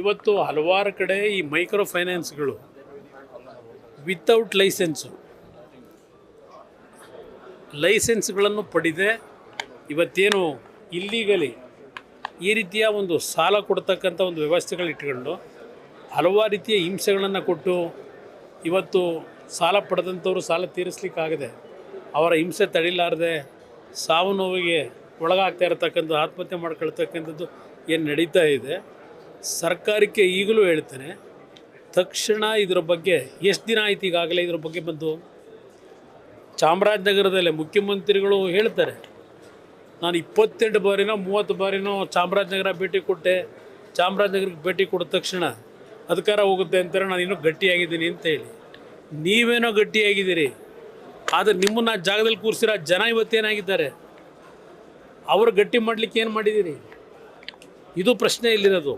ಇವತ್ತು ಹಲವಾರು ಕಡೆ ಈ ಮೈಕ್ರೋ ಫೈನಾನ್ಸ್ಗಳು ವಿತೌಟ್ ಲೈಸೆನ್ಸು ಲೈಸೆನ್ಸ್ಗಳನ್ನು ಪಡೆದೆ ಇವತ್ತೇನು ಇಲ್ಲೀಗಲಿ ಈ ರೀತಿಯ ಒಂದು ಸಾಲ ಕೊಡ್ತಕ್ಕಂಥ ಒಂದು ವ್ಯವಸ್ಥೆಗಳು ಇಟ್ಕೊಂಡು ಹಲವಾರು ರೀತಿಯ ಹಿಂಸೆಗಳನ್ನು ಕೊಟ್ಟು ಇವತ್ತು ಸಾಲ ಪಡೆದಂಥವ್ರು ಸಾಲ ತೀರಿಸ್ಲಿಕ್ಕಾಗದೆ ಅವರ ಹಿಂಸೆ ತಡಿಲಾರದೆ ಸಾವು ನೋವಿಗೆ ಒಳಗಾಗ್ತಾ ಇರತಕ್ಕಂಥ, ಆತ್ಮಹತ್ಯೆ ಮಾಡ್ಕೊಳ್ತಕ್ಕಂಥದ್ದು ಏನು ನಡೀತಾ ಇದೆ. ಸರ್ಕಾರಕ್ಕೆ ಈಗಲೂ ಹೇಳ್ತೇನೆ ತಕ್ಷಣ ಇದರ ಬಗ್ಗೆ ಎಷ್ಟು ದಿನ ಆಯ್ತು ಈಗಾಗಲೇ ಇದರ ಬಗ್ಗೆ ಬಂದು? ಚಾಮರಾಜನಗರದಲ್ಲೇ ಮುಖ್ಯಮಂತ್ರಿಗಳು ಹೇಳ್ತಾರೆ, ನಾನು ಇಪ್ಪತ್ತೆಂಟು ಬಾರಿನೋ ಮೂವತ್ತು ಬಾರಿನೋ ಚಾಮರಾಜನಗರ ಭೇಟಿ ಕೊಟ್ಟೆ, ಚಾಮರಾಜನಗರಕ್ಕೆ ಭೇಟಿ ಕೊಟ್ಟ ತಕ್ಷಣ ಅಧಿಕಾರ ಹೋಗುತ್ತೆ ಅಂತಾರೆ, ನಾನು ಇನ್ನೂ ಗಟ್ಟಿಯಾಗಿದ್ದೀನಿ ಅಂತ ಹೇಳಿ. ನೀವೇನೋ ಗಟ್ಟಿಯಾಗಿದ್ದೀರಿ, ಆದರೆ ನಿಮ್ಮನ್ನು ಆ ಜಾಗದಲ್ಲಿ ಕೂರಿಸಿರೋ ಜನ ಇವತ್ತೇನಾಗಿದ್ದಾರೆ ಅವರು ಗಟ್ಟಿ ಮಾಡಲಿಕ್ಕೆ ಏನು ಮಾಡಿದ್ದೀರಿ? ಇದು ಪ್ರಶ್ನೆ ಇಲ್ಲಿರೋದು.